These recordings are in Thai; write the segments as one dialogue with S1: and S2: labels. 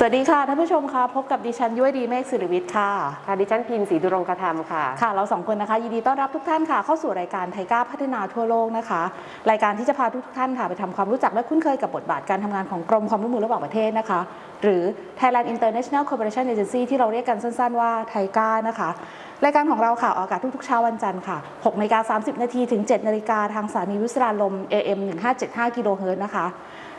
S1: สวัสดีค่ะท่านผู้ชมคะพบกับดิฉันยุ้ยดีเมฆสิริวิทย์ค่ะ
S2: ค่ะดิฉันพิมพ์ศรีดุรงคธรรมค่ะ
S1: ค่ะ เราสองคนนะคะยินดีต้อนรับทุกท่านค่ะเข้าสู่รายการไทยก้าพัฒนาทั่วโลกนะคะ รายการที่จะพาทุกท่านค่ะไปทำความรู้จักและคุ้นเคยกับบทบาทการทำงานของกรมความร่วมมือระหว่างประเทศนะคะ หรือ Thailand International Cooperation Agency ที่เราเรียกกันสั้นๆว่าไทยก้านะคะรายการของเราค่ะออกอากาศทุกๆเช้าวันจันทร์ค่ะ6นาฬิกา30นาทีถึง7นาฬิกาทางสถานีวิสราลม AM 1575กิโลเฮิรตซ์นะคะ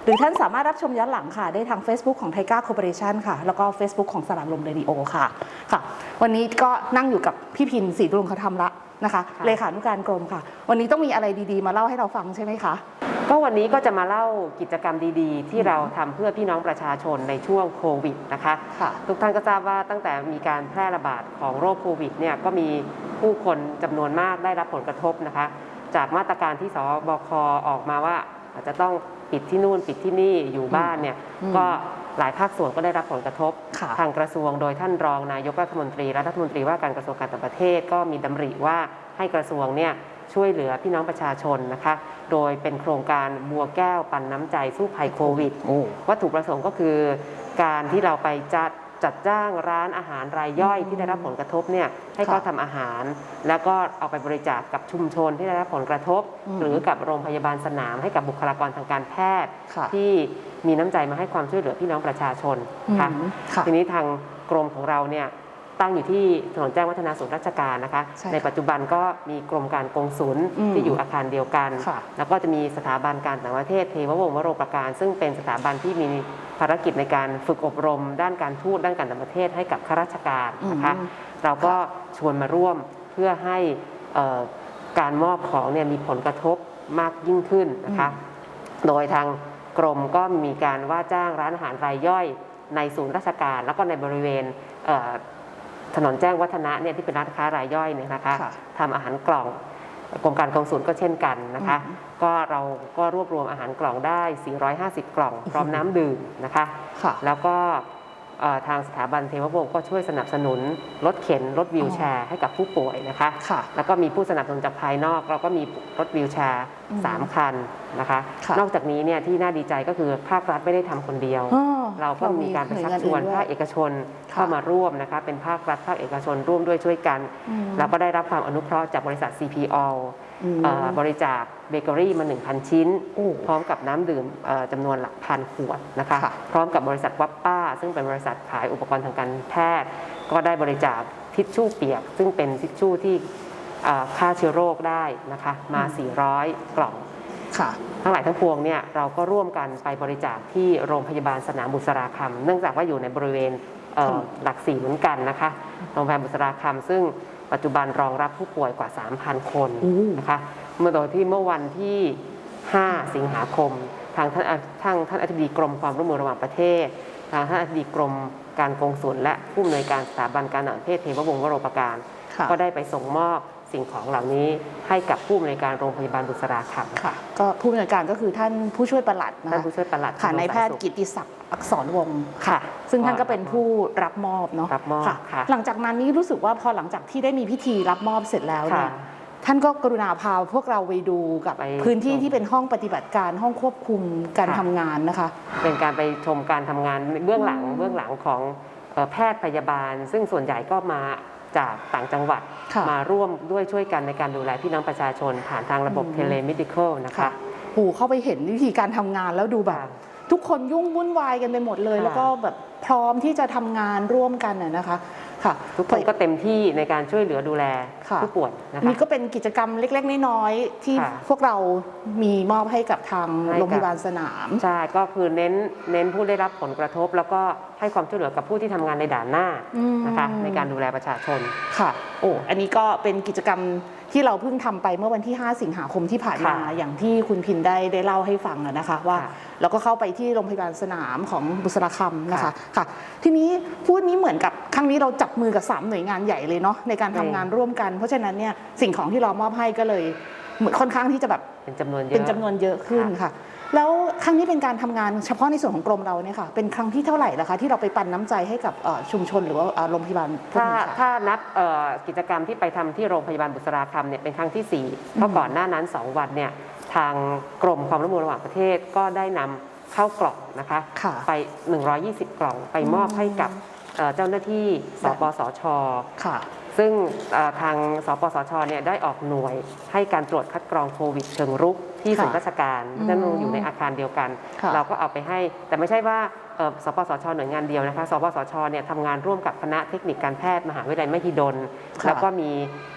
S1: หรือท่านสามารถรับชมย้อนหลังค่ะ ได้ทาง Facebook ของไทก้าคอร์ปอเรชันค่ะ แล้วก็ Facebook ของสลามลมเรดิโอค่ะค่ะ วันนี้ก็นั่งอยู่กับพี่พินศรีดวงคธรรมละนะคะ
S2: ค่ะ
S1: เลขานุการกรมค่ะ วันนี้ต้องมีอะไรดีๆ มาเล่าให้เราฟังใช่ไหมคะ
S2: ก็วันนี้ก็จะมาเล่ากิจกรรมดีๆ ที่เราทำเพื่อพี่น้องประชาชนในช่วงโควิดนะคะ
S1: ค่ะ
S2: ทุกท่านก็ทราบว่าตั้งแต่มีการแพร่ระบาดของโรคโควิดเนี่ยก็มีผู้คนจำนวนมากได้รับผลกระทบนะคะ จากมาตรการที่สบคออกมาว่าอาจจะต้อง ปิดที่นู่นปิดที่นี่อยู่บ้านเนี่ย
S1: อืม
S2: ก็หลายภาคส่วนก็ได้รับผลกระทบ
S1: ค่ะ
S2: ทางกระทรวงโดยท่านรองนายกรัฐมนตรีและรัฐมนตรีว่าการกระทรวงการต่างประเทศก็มีดำริว่าให้กระทรวงเนี่ยช่วยเหลือพี่น้องประชาชนนะคะ โดยเป็นโครงการบัวแก้วปันน้ำใจสู้ภัยโควิด วัตถุประสงค์ก็คือการที่เราไปจัด จัดจ้างร้านอาหารรายย่อย
S1: อืม
S2: ที่ได้รับผลกระทบเนี่ยให้เขา
S1: ค่ะ
S2: ทำอาหาร แล้วก็เอาไปบริจาคกับชุมชนที่ได้รับผลกระทบ
S1: อืม
S2: หรือกับโรงพยาบาลสนามให้กับบุคลากรทางการแพทย์
S1: ค่ะ
S2: ที่มีน้ำใจมาให้ความช่วยเหลือพี่น้องประชาชน
S1: อืม
S2: ค่ะ
S1: ค่ะ
S2: ทีนี้ทางกรมของเราเนี่ย ตั้งอยู่ที่ถนนแจ้งวัฒนาศูนย์ราชการนะคะ
S1: ใช่ค่ะ
S2: ในปัจจุบันก็มีกรมการกงสุล
S1: อืม
S2: ที่อยู่อาคารเดียวกัน
S1: ค่ะ
S2: แล้วก็จะมีสถาบันการต่างประเทศเทววงศ์วโรประการ ซึ่งเป็นสถาบันที่มีภารกิจในการฝึกอบรม ด้านการทูตด้านการต่างประเทศให้กับข้าราชการนะคะ
S1: อืม
S2: เราก็ชวนมาร่วมเพื่อให้เอ่อการมอบของเนี่ยมีผลกระทบมากยิ่งขึ้นนะคะ โดยทางกรมก็มีการว่าจ้างร้านอาหารรายย่อยในศูนย์ราชการ แล้วก็ในบริเวณเอ่อ ถนนแจ้งวัฒนะเนี่ยที่เป็นร้านค้ารายย่อยเนี่ยนะคะ
S1: ค่ะ
S2: ทำอาหารกล่องกรมการกองศูนย์ก็เช่นกันนะคะ
S1: อืม
S2: ก็เราก็รวบรวมอาหารกล่องได้ 450 กล่อง พร้อมน้ำดื่มนะคะ
S1: ค่ะ
S2: แล้วก็เอ่อ ทางสถาบันเทววงศ์ก็ช่วยสนับสนุนรถเข็นรถวีลแชร์ให้กับผู้ป่วยนะคะ
S1: ค่ะ
S2: แล้วก็มีผู้สนับสนุนจากภายนอก เราก็มีรถวีลแชร์
S1: อืม
S2: สามคันนะคะ
S1: ค่ะ
S2: นอกจากนี้เนี่ยที่น่าดีใจก็คือภาครัฐไม่ได้ทำคนเดียว
S1: อ้อ
S2: เราก็มีการไปชักชวน
S1: หอยง
S2: ภา
S1: อื่
S2: คเอกชน
S1: ค่ะ
S2: เข้ามาร่วมนะคะเป็นภาครัฐภาคเอกชนร่วมด้วยช่วยกัน
S1: อืม
S2: แล้วก็ได้รับความอนุเคราะห์จากบริษัท CPO
S1: อืม
S2: เอ่อ บริจาคเบเกอรี่มา 1,000 ชิ้น
S1: โอ้
S2: พร้อมกับน้ำดื่มเอ่อจำนวนหลักพันขวดนะคะ
S1: ค่ะ
S2: พร้อมกับบริษัทวัปป้า ซึ่งเป็นบริษัทขายอุปกรณ์ทางการแพทย์ ก็ได้บริจาคทิชชู่เปียก ซึ่งเป็นทิชชู่ที่เอ่อฆ่าเชื้อโรคได้นะคะมา 400 กล่อง
S1: ค่ะ
S2: ทั้งหลายทั้งปวงเนี่ยเราก็ร่วมกันไปบริจาคที่โรงพยาบาลสนามบุษราคำเนื่องจากว่าอยู่ในบริเวณเอ่อ
S1: ค่ะ
S2: หลักสี่เหมือนกันนะคะโรงพยาบาลบุษราคำซึ่ง ปัจจุบันรองรับผู้ป่วยกว่า 3,000 คน
S1: อู้
S2: นะคะเมื่อโดยที่เมื่อวันที่ 5 สิงหาคม ทางท่านทางท่านอธิบดีกรมความร่วมมือระหว่างประเทศ ทางท่านอธิบดีกรมการกงสุลและผู้อำนวยการสถาบันการต่างประเทศเทววงศ์วโรประการ
S1: ค่ะ
S2: ก็ได้ไปส่งมอบสิ่งของเหล่านี้ให้กับผู้อำนวยการโรงพยาบาลบุษราคำ
S1: ค่ะ ก็ผู้อำนวยการก็คือท่านผู้ช่วยปลัดนะ
S2: ท่าน
S1: คะ
S2: ผู้ช่วยปลัด
S1: ค่ะ
S2: กระทรวง
S1: นายแพทย์
S2: สาธารณสุข
S1: กิตติศักดิ์ อักษรวงศ์
S2: ค่ะ
S1: ซึ่งท่านก็เป็นผู้รับมอบเนาะ
S2: รับมอบค่ะ
S1: หลังจากนั้นนี่รู้สึกว่าพอหลังจากที่ได้มีพิธีรับมอบเสร็จแล้วเนี่
S2: ค่ะ
S1: ยท่านก็กรุณาพาพวกเราไปดูกับ
S2: ไป
S1: พื้นที่
S2: ชม
S1: ที่เป็นห้องปฏิบัติการห้องควบคุมการ
S2: ค่ะ
S1: ทำงานนะคะ
S2: เป็นการไปชมการทำงานเบื้องหลัง
S1: อืม
S2: เบื้องหลังของเอ่อแพทย์พยาบาล ซึ่งส่วนใหญ่ก็มาจากต่างจังหวัด
S1: ค่ะ
S2: มาร่วมด้วยช่วยกันในการดูแลพี่น้องประชาชนผ่านทางระบบ
S1: อืม
S2: เทเลมิดิคอลนะคะ
S1: ค่ะโหเข้าไปเห็นวิธีการทำงานแล้วดูแบบ
S2: ค่ะ
S1: ทุกคนยุ่งวุ่นวายกันไปหมดเลย
S2: ค่ะ
S1: แล้วก็แบบพร้อมที่จะทำงานร่วมกันน่ะนะคะค่ะ
S2: ทุกคนก็เต็มที่ในการช่วยเหลือดูแล
S1: ค่ะ
S2: ผู้ป่วยนะคะ
S1: นี่ก็เป็นกิจกรรมเล็ก ๆ น้อยๆที่
S2: ค่ะ
S1: พวกเรามีมอบให้กับทาง
S2: ให้กับ
S1: โรงพยาบาลสนาม
S2: ใช่ก็คือเน้นเน้นผู้ได้รับผลกระทบ แล้วก็ให้ความช่วยเหลือกับผู้ที่ทำงานในด่านหน้า
S1: อืม
S2: นะคะในการดูแลประชาชน
S1: ค่ะโอ้อันนี้ก็เป็นกิจกรรมที่เราเพิ่งทำไปเมื่อวันที่ 5 สิงหาคมที่ผ่านมา
S2: ค่ะ
S1: อย่างที่คุณพินได้ได้เล่าให้ฟังอะนะคะ ว่า
S2: ค่ะ
S1: เราก็เข้าไปที่โรงพยาบาลสนามของบุษราคำนะคะ
S2: ค่ะ
S1: ค่ะ ทีนี้พูดนี้เหมือนกับครั้งนี้เราจับมือกับ 3 หน่วยงานใหญ่เลยเนาะในการทำงานร่วมกันเพราะฉะนั้นเนี่ยสิ่งของที่เรามอบให้ก็เลยเหมือนค่อนข้างที่จะแบบ
S2: เป็นจำนวนเยอะ
S1: เป็นจำนวนเยอะขึ้นค่ะ แล้วครั้งนี้เป็นการทำงานเฉพาะในส่วนของกรมเราเนี่ยค่ะเป็นครั้งที่เท่าไหร่ละคะที่เราไปปันน้ำใจให้กับเอ่อชุมชนหรือว่าเอ่อโรงพยาบาลพวก
S2: ถ้า
S1: นี้ค่ะ
S2: ถ้านับเอ่อกิจกรรมที่ไปทำที่โรงพยาบาลบุษราคำเนี่ยเป็นครั้งที่ 4 เพราะก่อนหน้านั้น 2 วันเนี่ยทางกรมความร่วมมือระหว่างประเทศก็ได้นำเข้ากล่องนะคะ
S1: ค่ะ
S2: ไป 120 กล่องไปมอบให้กับเอ่อเจ้าหน้าที่สปสช
S1: ค่ะ
S2: ซึ่งเอ่อทางสปสชเนี่ยได้ออกหน่วยให้การตรวจคัดกรองโควิดเชิงรุกที่
S1: ค่ะ
S2: ศูนย์ราชการ
S1: อืม
S2: นั่นอยู่ในอาคารเดียวกัน
S1: ค่ะ
S2: เราก็เอาไปให้ แต่ไม่ใช่ว่าเอ่อสปสชหน่วยงานเดียวนะคะ สปสชเนี่ยทำงานร่วมกับคณะเทคนิคการแพทย์มหาวิทยาลัยมหิดล
S1: ค่ะ
S2: แล้วก็มี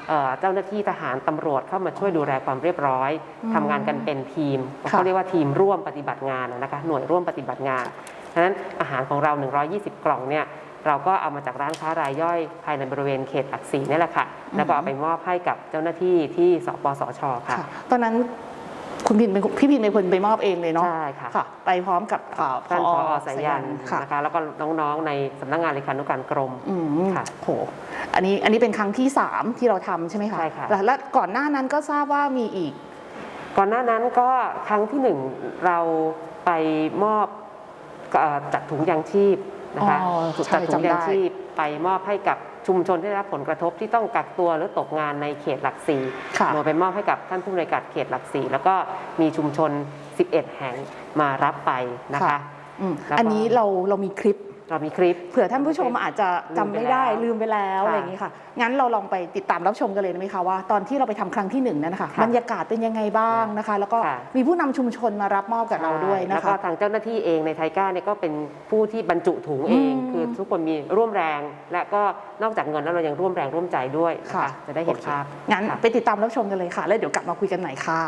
S2: เอ่อเจ้าหน้าที่ทหารตำรวจเข้ามาช่วยดูแลความเรียบร้อย
S1: อืม
S2: ทำงานกันเป็นทีม
S1: ค่ะ
S2: เขาเรียกว่าทีมร่วมปฏิบัติงานนะคะหน่วยร่วมปฏิบัติงานฉะนั้นอาหารของเรา 120 กล่องเนี่ย เราก็เอามาจากร้านค้ารายย่อยภายในบริเวณเขตหลักสี่นี่แหละค่ะ แล้วก็เอาไปมอบให้กับเจ้าหน้าที่ที่สปสชค่ะ
S1: ค่ะตอนนั้นคุณพินเป็นพี่พินเป็นคนไปมอบเองเลยเนาะ
S2: ใช่ค่ะ
S1: ค่ะไปพร้อมกับเอ่อ
S2: ท่านผอสายัน
S1: ค่ะ
S2: นะคะแล้วก็น้องๆในสำนักงานเลขานุการกรม
S1: อืม
S2: ค่ะ
S1: โหอันนี้อันนี้เป็นครั้งที่ 3 ที่เราทำใช่ไหมคะ
S2: ใช่ค่ะ
S1: แล้วแล้วก่อนหน้านั้นก็ทราบว่ามีอีก
S2: ก่อนหน้านั้นก็ครั้งที่หนึ่งเราไปมอบเอ่อจัดถุงยางชีพ นะคะ
S1: อ๋อใช่
S2: จัดถุง
S1: จำได้
S2: ยางชีพไปมอบให้กับชุมชนที่ได้รับผลกระทบที่ต้องกักตัวหรือตกงานในเขตหลักสี่
S1: ค่ะ
S2: โดยไปมอบให้กับท่านผู้บริการเขตหลักสี่แล้วก็มีชุมชน 11 แห่งมารับไปนะคะ
S1: อืม
S2: แล้วก็
S1: อันนี้เราเรามีคลิป
S2: เรามีคลิป
S1: เผื่อท่านผู้ชมอาจจะจำไม่ได้
S2: ลื
S1: ลืม
S2: ม
S1: ไป
S2: ไปแล้
S1: แล้ว
S2: ว
S1: อะไรอย่างนี้ค่ะ งั้นเราลองไปติดตามรับชมกันเลยได้ไหมคะว่าตอนที่เราไปทำครั้งที่หนึ่งนั้นนะคะ
S2: ค่ะ
S1: บรรยากาศเป็นยังไงบ้างนะคะ แล้วก็
S2: ค่ะ
S1: มีผู้นำชุมชนมารับมอบกับเราด้วย
S2: แล้
S1: นะ
S2: วก็
S1: คะ
S2: ทางเจ้าหน้าที่เองในไทก้าเนี่ยก็เป็นผู้ที่บรรจุถุงเอง
S1: อืม
S2: คือทุกคนมีร่วมแรง และก็นอกจากเงินแล้วเรายังร่วมแรงร่วมใจด้วยนะ
S1: ค่ะ
S2: คะจะได้เห็น
S1: โอค
S2: ภาพ
S1: งั้น
S2: ค่ะ
S1: ไปติดตามรับชมกันเลยค่ะ แล้วเดี๋ยวกลับมาคุยกันใหม่ค่ะ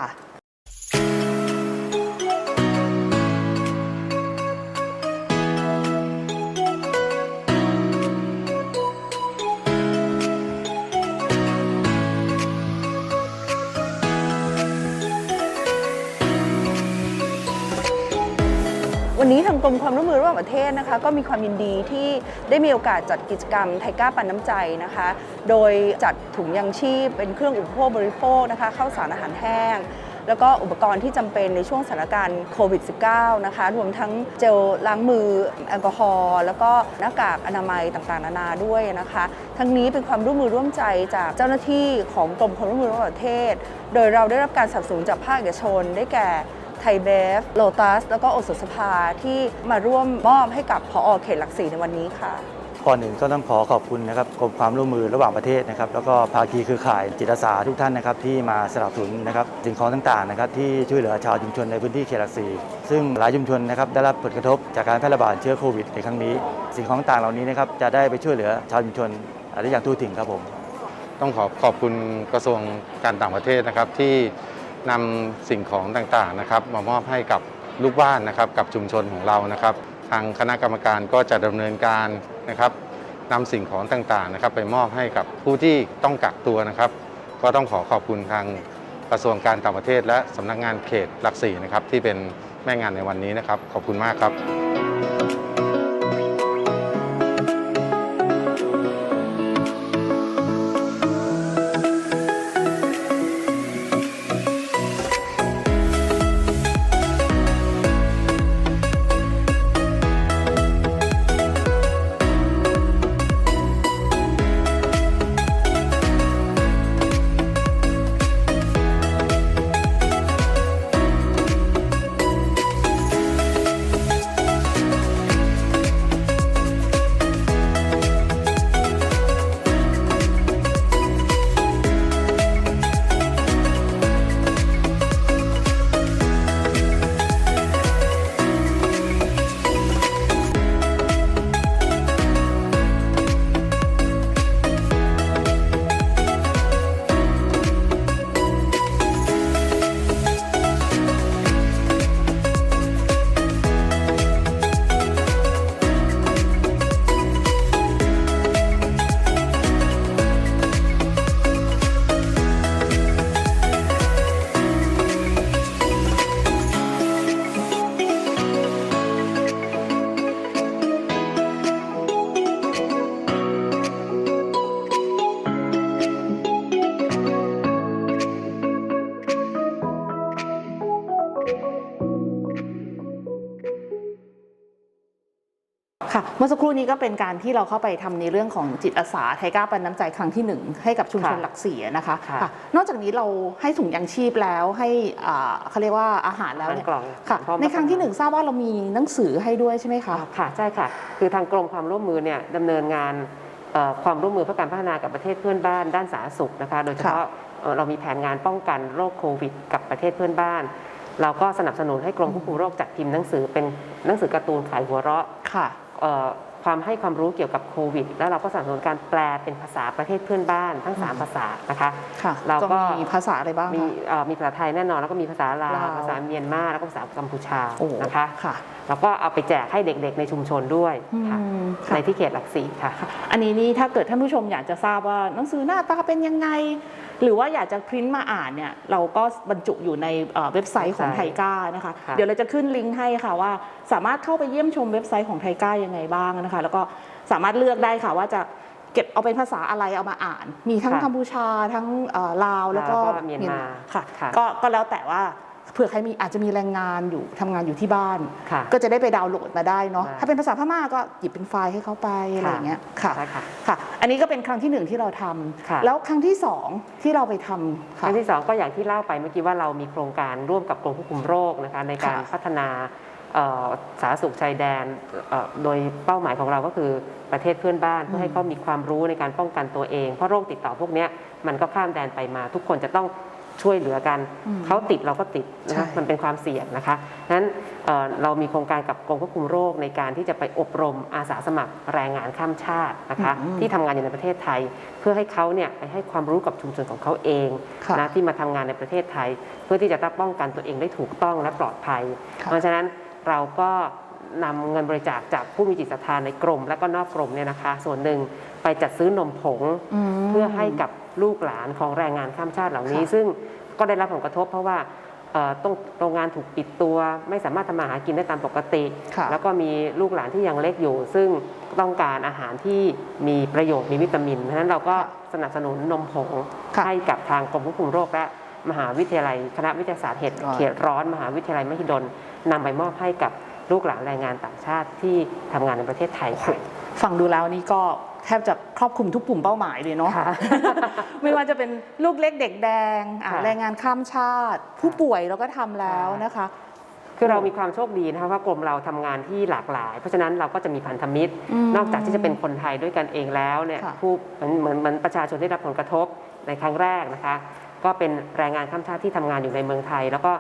S3: วันนี้ทางกรมความร่วมมือระหว่างประเทศนะคะก็มีความยินดีที่ได้มีโอกาสจัดกิจกรรมไทก้าปันน้ำใจนะคะ โดยจัดถุงยังชีพเป็นเครื่องอุปโภคบริโภคนะคะข้าวสารอาหารแห้งแล้วก็อุปกรณ์ที่จำเป็นในช่วงสถานการณ์โควิด -19 นะคะ รวมทั้งเจลล้างมือแอลกอฮอล์แล้วก็หน้ากากอนามัยต่างๆ นานาด้วยนะคะ ทั้งนี้เป็นความร่วมมือร่วมใจจากเจ้าหน้าที่ของกรมความร่วมมือระหว่างประเทศ โดยเราได้รับการสนับสนุนจากภาคเอกชนได้แก่ ไทยเบฟโลตัสแล้วก็โอสถสภาที่มาร่วมมอบให้กับพอเขตหลักสี่ในวันนี้ค่ะ
S4: ก่อนอื่นก็ต้องขอขอบคุณนะครับกรมความร่วมมือระหว่างประเทศนะครับ แล้วก็ภาคีเครือข่ายจิตอาสาทุกท่านนะครับ ที่มาสนับสนุนนะครับสิ่งของต่างๆนะครับ ที่ช่วยเหลือชาวชุมชนในพื้นที่เขตหลักสี่ซึ่งหลายชุมชนนะครับได้รับผลกระทบจากการแพร่ระบาดเชื้อโควิดในครั้งนี้ สิ่งของต่างๆเหล่านี้นะครับจะได้ไปช่วยเหลือชาวชุมชนได้อย่างทั่วถึงครับผม
S5: ต้องขอขอบคุณกระทรวงการต่างประเทศนะครับที่ นำสิ่งของต่างๆนะครับ มามอบให้กับลูกบ้านนะครับ กับชุมชนของเรานะครับ ทางคณะกรรมการก็จะดำเนินการนะครับนำสิ่งของต่างๆนะครับ ไปมอบให้กับผู้ที่ต้องกักตัวนะครับ ก็ต้องขอขอบคุณทางกระทรวงการต่างประเทศ และสำนักงานเขตหลักสี่นะครับที่เป็นแม่งานในวันนี้นะครับ ขอบคุณมากครับ
S1: มื่อสักครู่นี้ก็เป็นการที่เราเข้าไปทำในเรื่องของจิตอาสาไทยก้าวปันน้ำใจครั้งที่หนึ่งให้กับชุมชน
S2: ค่ะ
S1: หลักสี่นะคะ
S2: ค่ะ
S1: ค่ะนอกจากนี้เราให้ถุงยางชีพแล้วให้อ่าเขาเรียกว่าอาหารแล้วเนี่ย
S2: อาหารกล่อง
S1: ค่ะ
S2: พร้อม
S1: ในครั้งที่หนึ่งทราบว่าเรามีหนังสือให้ด้วยใช่ไหมคะ
S2: ค่ะใช่ค่ะ คือทางกรมความร่วมมือเนี่ยดำเนินงานเอ่อความร่วมมือเพื่อการพัฒนากับประเทศเพื่อนบ้านด้านสาธารณสุขนะคะ โดยเฉพาะเอ่อเรามีแผนงานป้องกันโรคโควิด กับประเทศเพื่อนบ้าน เราก็สนับสนุนให้กรมควบคุมโรคจัดพิมพ์หนังสือเป็นหนังสือการ์ตูนขายหัวเราะ
S1: ค่ะ
S2: เอ่อ ความให้ความรู้เกี่ยวกับโควิด แล้วเราก็สนับสนุนการแปลเป็นภาษาประเทศเพื่อนบ้านทั้ง 3 ภาษานะคะ
S1: ค่ะ
S2: เราก็
S1: มีภาษาอะไรบ้าง
S2: มี
S1: คะ
S2: เอ่อมีภาษาไทยแน่นอนแล้วก็มีภาษาลา
S1: ลาวว
S2: ภาษาเมียนมาแล้วก็ภาษากัมพูชา
S1: โอ้
S2: นะคะ
S1: ค่ะ
S2: แล้วก็เอาไปแจกให้เด็กๆในชุมชนด้วยค่ะ
S1: อืมค่ะ
S2: ในที่เขตหลักสี่ค่ะ
S1: อันนี้นี่ถ้าเกิดท่านผู้ชมอยากจะทราบว่าหนังสือหน้าตาเป็นยังไง หรือว่าอยากจะพริ้นมาอ่านเนี่ยเราก็บรรจุอยู่ในเอ่อเว็บไซต์ของ
S2: ใช่
S1: ไทก้านะคะ
S2: ค่ะ
S1: เดี๋ยวเราจะขึ้นลิงก์ให้ค่ะว่าสามารถเข้าไปเยี่ยมชมเว็บไซต์ของไทก้ายังไงบ้างนะคะแล้วก็สามารถเลือกได้ค่ะว่าจะเก็บเอาเป็นภาษาอะไรเอามาอ่าน มีทั้งกัมพูชาทั้งเอ่อลาวแล้วก็
S2: แล้วก็เมียนมา
S1: ค่ะ
S2: ค่ะ
S1: ก็ก็แล้วแต่ว่าเผื่อใครมีอาจจะมีแรงงานอยู่ทำงานอยู่ที่บ้าน
S2: ค่ะ
S1: ก็จะได้ไปดาวน์โหลดมาได้เนาะ
S2: ได้
S1: ถ้าเป็นภาษาพม่าก็หยิบเป็นไฟล์ให้เขาไปอะไรอย่างเงี้ยค่ะ
S2: ใช่ค่ะ
S1: ค่ะ อันนี้ก็เป็นครั้งที่หนึ่งที่เราท
S2: ค่ะำ
S1: แล้วครั้งที่สองที่เราไปทำ
S2: ค
S1: ค่ะ
S2: รั้งที่สองก็อย่างที่เล่าไปเมื่อกี้ว่าเรามีโครงการร่วมกับกรมควบคุมโรคนะคะในการ
S1: ค่ะ
S2: พัฒนาเอ่อ สาธารณสุขชายแดนเอ่อโดยเป้าหมายของเราก็คือประเทศเพื่อนบ้านเพื่อให้เขามีความรู้ในการป้องกันตัวเอง เพราะโรคติดต่อพวกเนี้ยมันก็ข้ามแดนไปมา ทุกคนจะต้องช่วยเหลือกัน
S1: อืม
S2: เขาติดเราก็ติดนะ
S1: ใช่
S2: คะมันเป็นความเสี่ยงนะคะนั้นเอ่อเรามีโครงการกับกรมควบคุมโรคในการที่จะไปอบรมอาสาสมัครแรงงานข้ามชาตินะคะ
S1: อืม
S2: ที่ทำงานอยู่ในประเทศไทย เพื่อให้เขาเนี่ยไปให้ความรู้กับชุมชนของเขาเอง
S1: ค่ะ
S2: นะที่มาทำงานในประเทศไทย เพื่อที่จะป้องกันตัวเองได้ถูกต้องและปลอดภัย
S1: ค่ะ
S2: เพราะฉะนั้น เราก็นำเงินบริจาคจากผู้มีจิตศรัทธาในกรม และก็นอกกรมเนี่ยนะคะ ส่วนหนึ่งไปจัดซื้อนมผง
S1: ม
S2: เพื่อให้กับลูกหลานของแรงงานข้ามชาติเหล่านี้
S1: ค่ะ
S2: ซึ่งก็ได้รับผลกระทบเพราะว่าเอ่อต้องโรงงานถูกปิดตัว ไม่สามารถทำมาหากินได้ตามปกติ
S1: ค่ะ
S2: แล้วก็มีลูกหลานที่ยังเล็กอยู่ ซึ่งต้องการอาหารที่มีประโยชน์มีวิตามินเพราะฉะนั้นเราก็สนับสนุนนมผง
S1: ค่ะ
S2: ให้กับทางกรมควบคุมโรคและ มหาวิทยาลัย คณะวิทยาศาสตร์เหตุ
S1: ร้อน
S2: เขตร้อน มหาวิทยาลัยมหิดลนำไปมอบให้กับลูกหลานแรงงานต่างชาติที่ทำงานในประเทศไทยค่ะ
S1: ฟังดูแล้วนี่ก็แทบจะครอบคลุมทุกกลุ่มเป้าหมายเลยเนาะ
S2: ค่ะ
S1: ไม่ว่าจะเป็นลูกเล็กเด็กแดงอะ
S2: ค่ะ
S1: แรงงานข้ามชาติ ผู้ป่วยเราก็ทำแล้วนะคะ
S2: คือเรามีความโชคดีนะคะว่ากรมเราทำงานที่หลากหลาย เพราะฉะนั้นเราก็จะมีพันธมิตร
S1: อืม
S2: นอกจากที่จะเป็นคนไทยด้วยกันเองแล้วเนี่ย
S1: ค่ะ
S2: ผู้เหมือนเหมือนเหมือนประชาชนที่รับผลกระทบในครั้งแรกนะคะ ก็เป็นแรงงานข้ามชาติที่ทำงานอยู่ในเมืองไทย แล้วก็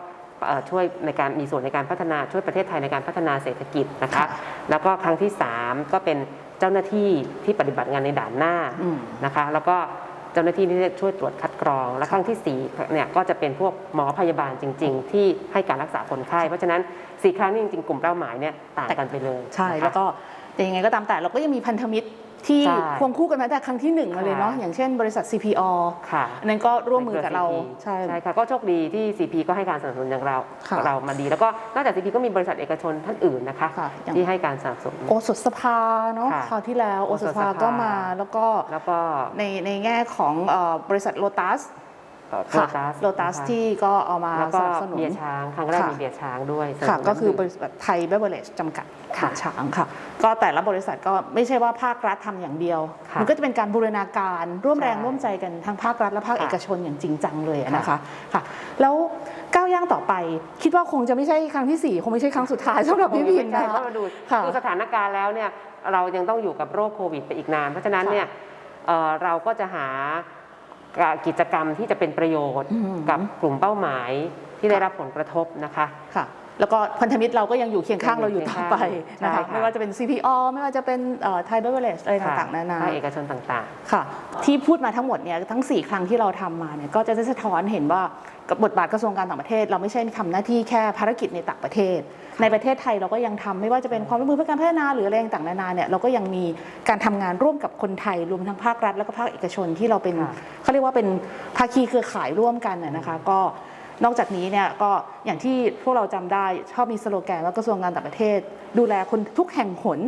S2: เอ่อช่วยในการมีส่วนในการพัฒนาช่วยประเทศไทยในการพัฒนาเศรษฐกิจนะคะ
S1: ค่ะ
S2: แล้วก็ครั้งที่ 3 ก็เป็นเจ้าหน้าที่ที่ปฏิบัติงานในด่านหน้า
S1: อืม
S2: นะคะแล้วก็เจ้าหน้าที่ที่จะช่วยตรวจคัดกรอง และครั้งที่สี่เนี่ยก็จะเป็นพวกหมอพยาบาลจริง ๆ ที่ให้การรักษาคนไข้ เพราะฉะนั้นสี่ครั้งนี้จริงๆกลุ่มเป้าหมายเนี่ยต่างกันไปเลย
S1: ใช่
S2: นะคะ
S1: แล้วก็แต่ยังไงก็ตามแต่เราก็ยังมีพันธมิตร ที่
S2: ใช่
S1: ควงคู่กันมาแต่ครั้งที่หนึ่งมาเลยเนาะ
S2: ค่ะ
S1: อย่างเช่นบริษัท CPO
S2: ค่ะ
S1: อันนั้นก็ร่วมมือกับเรา
S2: ใช่ ใช่ค่ะก็โชคดีที่ CP ก็ให้การสนับสนุนอย่างเรา
S1: ค่ะ
S2: เรามาดี แล้วก็นอกจาก CP ก็มีบริษัทเอกชนท่านอื่นนะคะ
S1: ค่ะอย่าง
S2: ที่ให้การสนับสนุน
S1: โอสถสภาเนาะ
S2: ค่ะ
S1: คราวที่แล้วโอ
S2: โอ
S1: ส
S2: ส
S1: ถ
S2: ถ
S1: สภา
S2: สภา
S1: ก็มาแล้วก็
S2: แล้วก็
S1: ในในแง่ของเอ่อบริษัทโลตัส
S2: โล
S1: ค่ะ
S2: ตัส
S1: โลตัสที่ก็เอามา
S2: แล้ว
S1: ส
S2: ก็
S1: นับสนุน
S2: เบียร์ช้างครั้งแรก
S1: ค่ะ
S2: มีเบียร์ช้างด้วยสนับส
S1: ค่ะ
S2: นุน
S1: ก็คือบ
S2: น้ำดื่ม
S1: ริษัทไทยเบเวอร์เลจจำกัด
S2: ค่ะ
S1: ช้างค่ะ ก็แต่ละบริษัทก็ไม่ใช่ว่าภาครัฐทำอย่างเดียว
S2: ค่ะ
S1: มันก็จะเป็นการบูรณาการร่วมแรง
S2: ใช่
S1: ร่วมใจกันทั้งภาครัฐและภาค
S2: ค่ะ
S1: เอกชนอย่างจริงจังเลยอะ
S2: ค่ะ
S1: นะคะค่ะ แล้วก้าวย่างต่อไป คิดว่าคงจะไม่ใช่ครั้งที่สี่คงไม่ใช่ครั้งสุดท้ายสำหรับพี่พิน
S2: ใช่
S1: นะ
S2: เพ
S1: คะ
S2: ราะเราดู
S1: ค่ะ
S2: ดูสถานการณ์แล้วเนี่ยเรายังต้องอยู่กับโรคโควิดไปอีกนาน เพราะฉะนั้น
S1: ค่ะ
S2: เนี่ยเอ่อเราก็จะหา กิจกรรมที่จะเป็นประโยชน์
S1: อืม
S2: กับกลุ่มเป้าหมายที่ได้
S1: ค่ะ
S2: รับผลกระทบนะคะ
S1: ค่ะ แล้วก็พันธมิตรเราก็ยังอยู่เคียงข้างเราอยู่ต่อไป
S2: ใช่
S1: นะคะ
S2: ค่ะ
S1: ไม่ว่าจะเป็น CPO ไม่ว่าจะเป็นไทยเบเวอร์เลจอะไรต่างๆนานา
S2: ภาคเอกชนต่าง
S1: ค่ะ ที่พูดมาทั้งหมดเนี่ยทั้ง 4 ครั้งที่เราทำมาเนี่ยก็จะได้สะท้อนเห็นว่ากับบทบาทกระทรวงการต่างประเทศ เราไม่ใช่ทำหน้าที่แค่ภารกิจในต่างประเทศ ในประเทศไทยเราก็ยังทำไม่ว่าจะเป็นความร่วมมือเพื่อการพัฒนาหรืออะไรต่างๆนานาเนี่ยเราก็ยังมีการทำงานร่วมกับคนไทยรวมทั้งภาครัฐ แล้วก็ภาคเอกชนที่เราเป็น
S2: ค่ะ
S1: เขาเรียกว่าเป็นภาคีเครือข่ายร่วมกันน่ะนะคะก็ นอกจากนี้เนี่ยก็อย่างที่พวกเราจำได้ชอบมีสโลแกนว่ากระทรวงการต่างประเทศ ดูแลคนทุกแห่งหน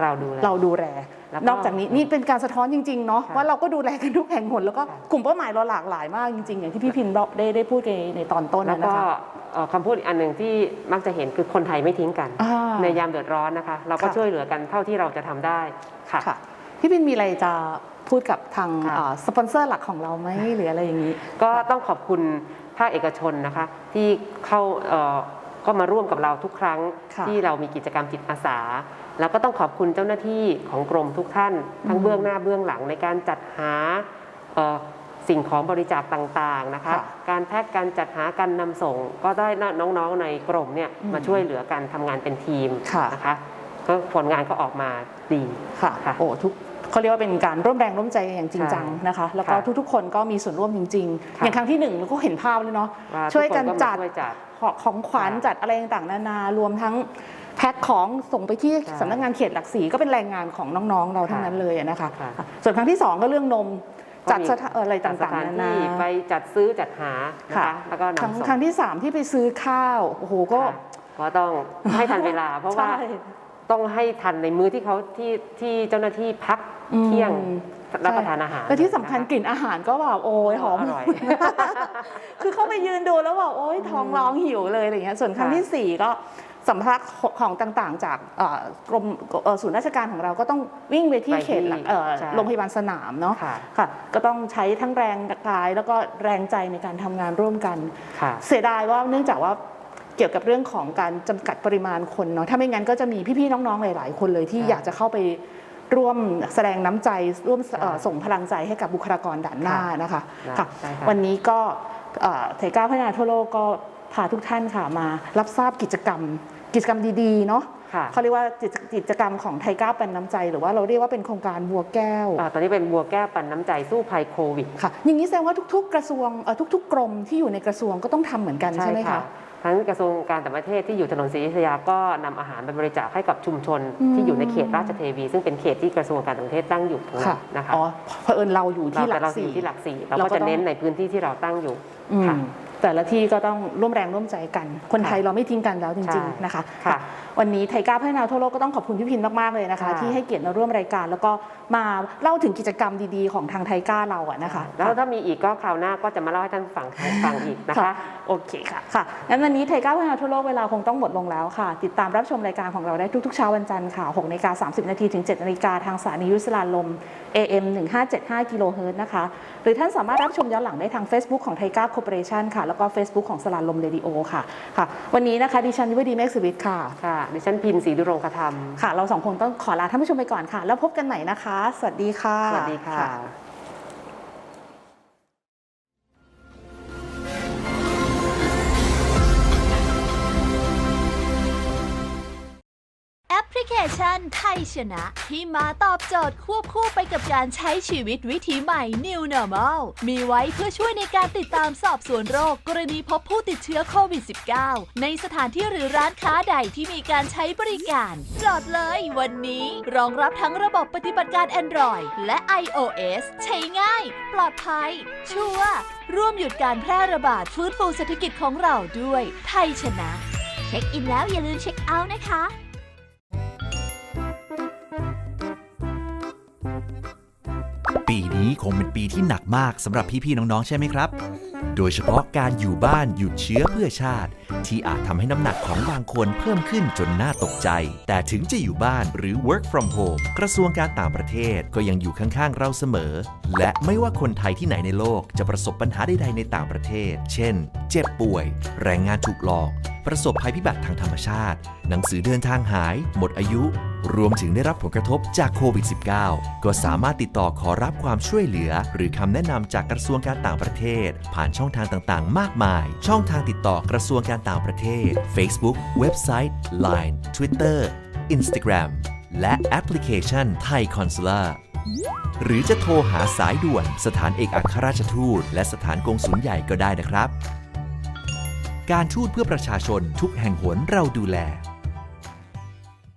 S2: เราดูแล
S1: เราดูแล
S2: แล้วก็
S1: นอกจากนี้นี่เป็นการสะท้อนจริงๆเนาะ
S2: ค่ะ
S1: ว่าเราก็ดูแลกันทุกแห่งหนแล้วก็
S2: ค่ะ
S1: กลุ่มเป้าหมายเราหลากหลายมากจริงๆอย่างที่พี่พินบอกได้ได้พูดในในตอนต้น
S2: แล้ว
S1: นะ
S2: ก็
S1: คะ
S2: เอ่อคำพูดอีกอันหนึ่งที่มักจะเห็นคือคนไทยไม่ทิ้งกัน
S1: อ่า
S2: ในยามเดือดร้อนนะคะ เราก็
S1: ค่ะ
S2: ช่วยเหลือกันเท่าที่เราจะทำได้ค่ะ
S1: ค่ะพี่พินมีอะไรจะพูดกับทาง
S2: ค่ะ
S1: อ่าสปอนเซอร์หลักของเราไหมหรืออะไรอย่างนี้
S2: ก็ต้องขอบคุณ ภาคเอกชนนะคะที่เข้าเอ่อก็มาร่วมกับเราทุกครั้ง
S1: ค่ะ
S2: ที่เรามีกิจกรรมจิตอาสา แล้วก็ต้องขอบคุณเจ้าหน้าที่ของกรมทุกท่าน ทั้ง
S1: อืม
S2: เบื้องหน้าเบื้องหลังในการจัดหาเอ่อสิ่งของบริจาคต่างๆนะคะ
S1: ค่ะ
S2: การแพ็กการจัดหาการนำส่ง ก็ได้น้องๆในกรมเนี่ย
S1: อืม
S2: มาช่วยเหลือกันทำงานเป็นทีม
S1: ค่ะ
S2: นะคะก็ผลงานก็ออกมาดี
S1: ค่ะ
S2: ค่ะ
S1: โอ้ทุก เขาเรียกว่าเป็นการร่วมแรงร่วมใจกันอย่างจริงจัง
S2: ใช่
S1: นะคะ แล้วก็
S2: ค่ะ
S1: ทุกๆ คนก็มีส่วนร่วมจริงๆ
S2: ค่ะ
S1: อย่างครั้งที่หนึ่งเราก็เห็นภาพเลยเนาะ
S2: ว่า
S1: ช่วยกัน
S2: ทุค
S1: จัด
S2: มาช่วยจัด
S1: ของขวัญ
S2: ค่ะ
S1: จัดอะไรต่างๆนานารวมทั้งแพ็คของส่งไปที่
S2: ใช่
S1: สำนักงานเขตหลักสี่ก็เป็นแรงงานของน้องๆ เราทั้งนั้นเลยอะนะคะ
S2: ค่ะ
S1: ส่วนครั้งที่สองก็เรื่องนม
S2: ก็
S1: จัด
S2: มี
S1: สถานอะไร
S2: จัดส
S1: ต่าง
S2: ถาน
S1: ๆนานา
S2: ที่ไปจัดซื้อจัดหานะ
S1: ค่ะ
S2: คะแล้วก็
S1: ครั้ง
S2: นำส่ง
S1: ครั้งที่สามที่ไปซื้อข้าวโอ้โหก็
S2: ค่ะก็ต้องให้ทันเวลา เพราะว่า
S1: ใช่
S2: ต้องให้ทันในมื้อที่เขาที่ที่เจ้าหน้าที่พัก
S1: อืม
S2: เที่ยงรับประทานอาหาร
S1: และที่สำคัญ
S2: นะะ
S1: กลิ่นอาหารก็แบบโอ้ยหอม
S2: อร่อย
S1: คือเข้าไปยืนดูแล้วแบบโอ๊ยท้องร้องหิวเลยอะไรเงี้ยส่วนครั้ง
S2: ค่ะ
S1: ที่ 4 ก็สัมภาระของต่างๆ จากเอ่อกรมเอ่อศูนย์ราชการของเราก็ต้องวิ่งไปที่
S2: ไปที่
S1: เขตหลักเอ่อ
S2: ใช่
S1: โรงพยาบาลสนามเนาะ
S2: ค่ะ
S1: ค่ะก็ต้องใช้ทั้งแรงกายแล้วก็แรงใจในการทำงานร่วมกัน
S2: ค่ะ
S1: เสียดายว่าเนื่องจากว่าเกี่ยวกับเรื่องของการจำกัดปริมาณคนเนาะถ้าไม่งั้นก็จะมีพี่ๆน้องๆหลาย ๆ คนเลยที่
S2: ค่ะ
S1: อยากจะเข้าไป ร่วมแสดงน้ำใจร่วมเอ่อ
S2: ค่ะ
S1: ส่งพลังใจให้กับบุคลากรด่านหน้า
S2: ค่ะ
S1: นะคะ
S2: นะ
S1: ค่ะ
S2: ใช่ค่ะ
S1: วันนี้ก็เอ่อไทก้าพัฒนาทั่วโลกก็พาทุกท่านค่ะมารับทราบกิจกรรม กิจกรรมดีๆเนาะ
S2: ค่ะ
S1: เขาเรียกว่ากิจกิจกรรมของไทก้าเป็นน้ำใจ หรือว่าเราเรียกว่าเป็นโครงการบัวแก้ว
S2: อ่าตอนนี้เป็นบัวแก้วปันน้ำใจสู้ภัยโควิด
S1: ค่ะอย่างนี้แสดงว่าทุก ๆ กระทรวงเอ่อทุก ๆ กรมที่อยู่ในกระทรวงก็ต้องทำเหมือนกันใช่ไหมคะ
S2: ทั้งกระทรวงการต่างประเทศที่อยู่ถนนศรีอยุธยาก็นำอาหารไปบริจาคให้กับชุมชน
S1: อืม
S2: ที่อยู่ในเขตราชเทวี ซึ่งเป็นเขตที่กระทรวงการต่างประเทศตั้งอยู่ตรงนั้
S1: ค่ะ
S2: นนะคะ
S1: อ๋อเผอิญเราอยู่
S2: เรา
S1: ที่หลั
S2: แต่
S1: ก
S2: เราอ
S1: สี่
S2: ยู่ที่หลักสี่เรา
S1: เรา
S2: ก็
S1: ก็
S2: จะ
S1: ต้อง
S2: เน้นในพื้นที่ที่เราตั้งอยู่
S1: อืม
S2: ค่ะ
S1: แต่ละที่ก็ต้องร่วมแรงร่วมใจกัน คนไทย
S2: ค่ะ
S1: เราไม่ทิ้งกันแล้วจริง
S2: ใช่
S1: ๆนะคะ
S2: ค่ะ
S1: วันนี้ไทยก้าพัฒนาทั่วโลกก็ต้องขอบคุณพี่พินมากๆเลยนะคะ
S2: ค่ะ
S1: ที่ให้เกียรติมาร่วมรายการ แล้วก็มาเล่าถึงกิจกรรมดีๆของทางไทยก้าเราอะนะคะ
S2: แล้วถ้ามีอีกก็คราวหน้าก็จะมาเล่าให้ท่านฟังฟังอีกนะคะ
S1: โอเคค่ะค่ะงั้นวันนี้ไทยก้าพัฒนาทั่วโลกเวลาคงต้องหมดลงแล้วค่ะ ติดตามรับชมรายการของเราได้ทุกๆเช้าวันจันทร์ค่ะ6นาฬิกา30นาทีถึง7นาฬิกาทางสถานียุทธสลาลม AM 1575กิโลเฮิรตซ์นะคะ หรือท่านสามารถรับชมย้อนหลังได้ทาง Facebook ของไทก้าคอร์ปอเรชันค่ะแล้วก็ Facebook ของสลาลมเรดิโอค่ะค่ะ วันนี้นะคะดิฉันยุวดีเมฆสุวิทย์ค่ะ
S2: ค่ะดิฉันพินศรีดุรงคธรรม
S1: ค่ะ เราสองคนต้องขอลาท่านผู้ชมไปก่อนค่ะ แล้วพบกันใหม่นะคะ สวัสดีค่ะ
S2: สวัสดีค่ะ
S6: นไทยชนะ ที่มาตอบโจทย์ควบคู่ไปกับการใช้ชีวิตวิถีใหม่ New Normal มีไว้เพื่อช่วยในการติดตามสอบสวนโรค กรณีพบผู้ติดเชื้อโควิด -19 ในสถานที่หรือร้านค้าใดที่มีการใช้บริการโหลดเลยวันนี้ รองรับทั้งระบบปฏิบัติการ Android และ iOS ใช้ง่าย ปลอดภัย ชัวร์ร่วมหยุดการแพร่ระบาดฟื้นฟูเศรษฐกิจของเราด้วย ไทยชนะ เช็คอินแล้วอย่าลืมเช็คเอาท์นะคะ
S7: นี้คงเป็นปีที่หนักมากสำหรับพี่ๆน้องๆใช่ไหมครับ โดยเฉพาะการอยู่บ้านหยุดเชื้อเพื่อชาติที่อาจทำให้น้ำหนักของบางคนเพิ่มขึ้นจนน่าตกใจ แต่ถึงจะอยู่บ้านหรือ work from home กระทรวงการต่างประเทศก็ยังอยู่ข้างๆ เราเสมอ และไม่ว่าคนไทยที่ไหนในโลกจะประสบปัญหาใดๆในต่างประเทศ เช่น เจ็บป่วย แรงงานถูกหลอก ประสบภัยพิบัติทางธรรมชาติ หนังสือเดินทางหาย หมดอายุ รวมถึงได้รับผลกระทบจากโควิด -19 ก็สามารถติดต่อขอรับความช่วยเหลือ หรือคำแนะนำจากกระทรวงการต่างประเทศ ผ่านช่องทางต่างๆ มากมาย ช่องทางติดต่อกระทรวงการต่างประเทศ Facebook เว็บไซต์ Line Twitter Instagram และแอปพลิเคชันไทยคอนซูล่าหรือจะโทรหาสายด่วนสถานเอกอัครราชทูต และสถานกงสุลใหญ่ก็ได้นะครับ การทูตเพื่อประชาชนทุกแห่งหนเราดูแล